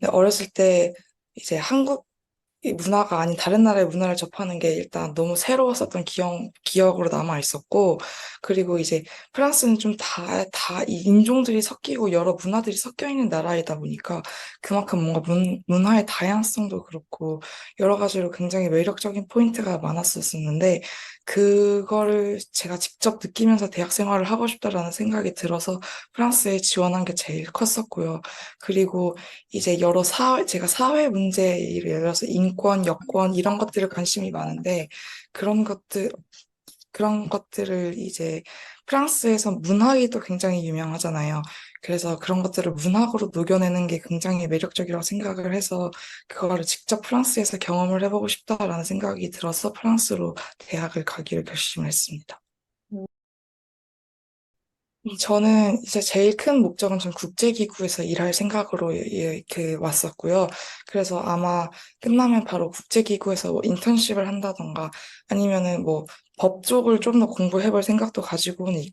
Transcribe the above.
근데 어렸을 때 이제 한국 이 문화가 아닌 다른 나라의 문화를 접하는 게 일단 너무 새로웠었던 기억, 기억으로 남아 있었고, 그리고 이제 프랑스는 좀 다, 다 이 인종들이 섞이고 여러 문화들이 섞여 있는 나라이다 보니까 그만큼 뭔가 문, 문화의 다양성도 그렇고 여러 가지로 굉장히 매력적인 포인트가 많았었는데, 그거를 제가 직접 느끼면서 대학 생활을 하고 싶다라는 생각이 들어서 프랑스에 지원한 게 제일 컸었고요. 그리고 이제 여러 사회, 제가 사회 문제, 예를 들어서 인 권, 여권, 이런 것들에 관심이 많은데, 그런 것들, 그런 것들을 이제 프랑스에서 또 굉장히 유명하잖아요. 그래서 그런 것들을 문학으로 녹여내는 게 굉장히 매력적이라고 생각을 해서, 그거를 직접 프랑스에서 경험을 해보고 싶다라는 생각이 들어서 프랑스로 대학을 가기로 결심을 했습니다. 저는 이제 제일 큰 목적은 전 국제기구에서 일할 생각으로 예, 그 왔었고요. 그래서 아마 끝나면 바로 국제기구에서 뭐 인턴십을 한다던가 아니면은 뭐 법 쪽을 좀 더 공부해 볼 생각도 가지고는 있고